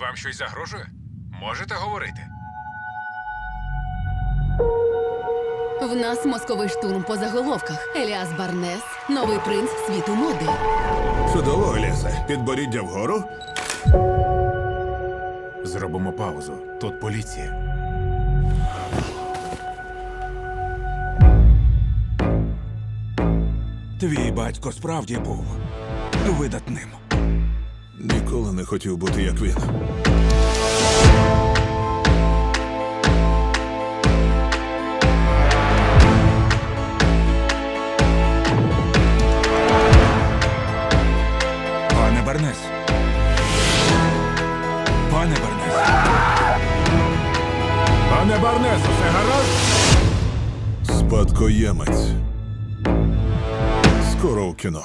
Вам щось загрожує? Можете говорити? В нас мозковий штурм по заголовках. Еліас Барнес, новий принц світу моди. Чудово, Олесе. Підборіддя вгору. Зробимо паузу. Тут поліція. Твій батько справді був видатним. Ніколи не хотів бути як він. Пане Бернес. Пане Бернес. Пане Барнес, усе гаразд? Спадкоємець. Скоро у кіно.